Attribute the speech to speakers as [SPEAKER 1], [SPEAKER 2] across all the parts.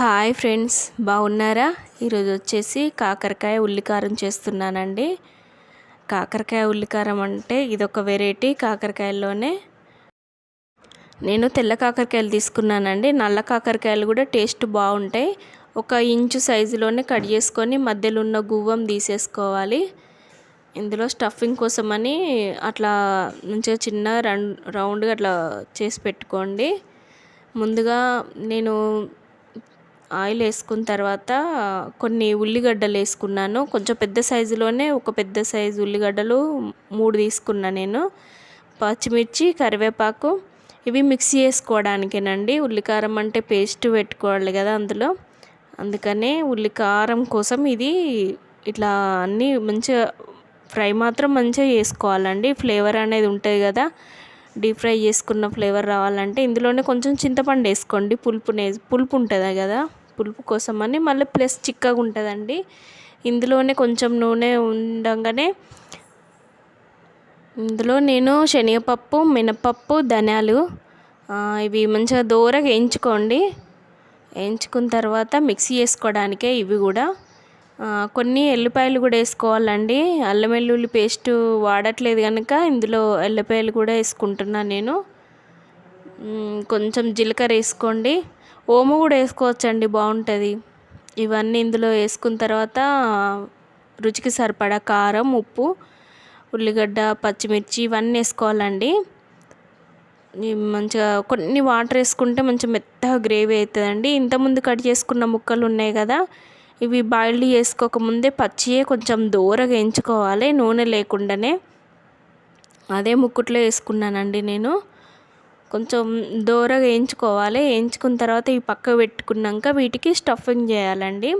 [SPEAKER 1] Hi friends బాగున్నారా? ఈరోజు వచ్చేసి కాకరకాయ ఉల్లికారం చేస్తున్నానండి. కాకరకాయ ఉల్లికారం అంటే ఇదొక వెరైటీ కాకరకాయల్లోనే. నేను తెల్ల కాకరకాయలు తీసుకున్నానండి. నల్ల కాకరకాయలు కూడా టేస్ట్ బాగుంటాయి. ఒక ఇంచు సైజులోనే కట్ చేసుకొని మధ్యలో ఉన్న గువ్వం తీసేసుకోవాలి. ఇందులో స్టఫింగ్ కోసమని అట్లా మంచిగా చిన్న రౌండ్గా అట్లా చేసి పెట్టుకోండి. ముందుగా నేను ఆయిల్ వేసుకున్న తర్వాత కొన్ని ఉల్లిగడ్డలు వేసుకున్నాను. కొంచెం పెద్ద సైజులోనే ఒక పెద్ద సైజు ఉల్లిగడ్డలు మూడు తీసుకున్నా నేను. పచ్చిమిర్చి కరివేపాకు ఇవి మిక్సీ చేసుకోవడానికేనండి. ఉల్లికారం అంటే పేస్ట్ పెట్టుకోవాలి కదా అందులో. అందుకనే ఉల్లికారం కోసం ఇది ఇట్లా అన్నీ మంచిగా ఫ్రై మాత్రం మంచిగా చేసుకోవాలండి ఫ్లేవర్ అనేది ఉంటుంది కదా. డీప్ ఫ్రై చేసుకున్న ఫ్లేవర్ రావాలంటే ఇందులోనే కొంచెం చింతపండు వేసుకోండి. పులుపు పులుపు ఉంటుంది కదా. పులుపు కోసం అని మళ్ళీ ప్లస్ చిక్కగా ఉంటుందండి. ఇందులోనే కొంచెం నూనె ఉండగానే ఇందులో నేను శనగపప్పు మినపప్పు ధనియాలు ఇవి మంచిగా దూరగా వేయించుకోండి. వేయించుకున్న తర్వాత మిక్సీ చేసుకోవడానికే ఇవి కూడా. కొన్ని ఎల్లిపాయలు కూడా వేసుకోవాలండి. అల్లం వెల్లుల్లి పేస్ట్ వాడట్లేదు కనుక ఇందులో ఎల్లిపాయలు కూడా వేసుకుంటున్నాను నేను. కొంచెం జీలకర్ర వేసుకోండి. ఓము కూడా వేసుకోవచ్చండి బాగుంటుంది. ఇవన్నీ ఇందులో వేసుకున్న తర్వాత రుచికి సరిపడా కారం ఉప్పు ఉల్లిగడ్డ పచ్చిమిర్చి ఇవన్నీ వేసుకోవాలండి. మంచిగా కొన్ని వాటర్ వేసుకుంటే మంచి మెత్తగా గ్రేవీ అవుతుందండి. ఇంతకుముందు కట్ చేసుకున్న ముక్కలు ఉన్నాయి కదా ఇవి బాయిల్డ్ చేసుకోకముందే పచ్చియే కొంచెం దూరగా వేయించుకోవాలి నూనె లేకుండానే. అదే ముక్కుట్లో వేసుకున్నానండి నేను. కొంచెం దూరగా వేయించుకోవాలి. వేయించుకున్న తర్వాత ఈ పక్క పెట్టుకున్నాక వీటికి స్టఫింగ్ చేయాలండి.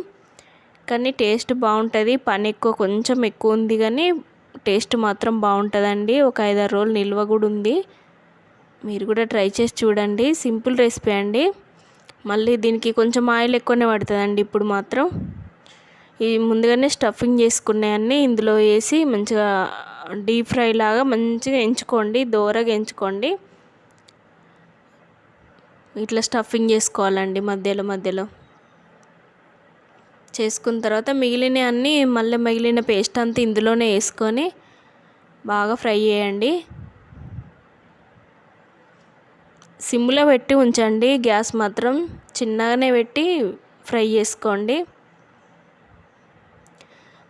[SPEAKER 1] కానీ టేస్ట్ బాగుంటుంది. పని ఎక్కువ కొంచెం ఎక్కువ ఉంది కానీ టేస్ట్ మాత్రం బాగుంటుందండి. ఒక ఐదారు రోజులు నిల్వ కూడా ఉంది. మీరు కూడా ట్రై చేసి చూడండి. సింపుల్ రెసిపీ అండి. మళ్ళీ దీనికి కొంచెం ఆయిల్ ఎక్కువనే పడుతుందండి ఇప్పుడు మాత్రం. ఈ ముందుగానే స్టఫింగ్ చేసుకున్నాయన్నీ ఇందులో వేసి మంచిగా డీప్ ఫ్రై లాగా మంచిగా ఎంచుకోండి దోరగా ఎంచుకోండి ఇట్లా స్టఫింగ్ చేసుకోవాలండి మధ్యలో మధ్యలో. చేసుకున్న తర్వాత మిగిలిన అన్నీ మళ్ళీ మిగిలిన పేస్ట్ అంతా ఇందులోనే వేసుకొని బాగా ఫ్రై చేయండి. సిమ్లో పెట్టి ఉంచండి. గ్యాస్ మాత్రం చిన్నగానే పెట్టి ఫ్రై చేసుకోండి.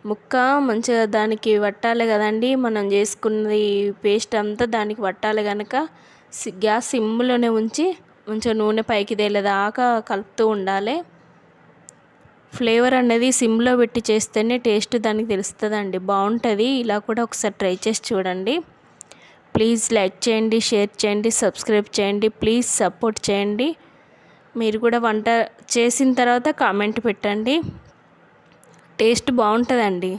[SPEAKER 1] ముక్క మంచిగా దానికి పట్టాలి కదండి. మనం చేసుకున్నది పేస్ట్ అంతా దానికి పట్టాలి కనుక గ్యాస్ సిమ్లోనే ఉంచి కొంచెం నూనె పైకి తేలేదాకా కలుపుతూ ఉండాలి. ఫ్లేవర్ అనేది సిమ్లో పెట్టి చేస్తేనే టేస్ట్ దానికి తెలుస్తుందండి. బాగుంటుంది. ఇలా కూడా ఒకసారి ట్రై చేసి చూడండి. ప్లీజ్ లైక్ చేయండి షేర్ చేయండి సబ్స్క్రైబ్ చేయండి ప్లీజ్ సపోర్ట్ చేయండి. మీరు కూడా వంట చేసిన తర్వాత కామెంట్ పెట్టండి. టేస్ట్ బాగుంటుందండి.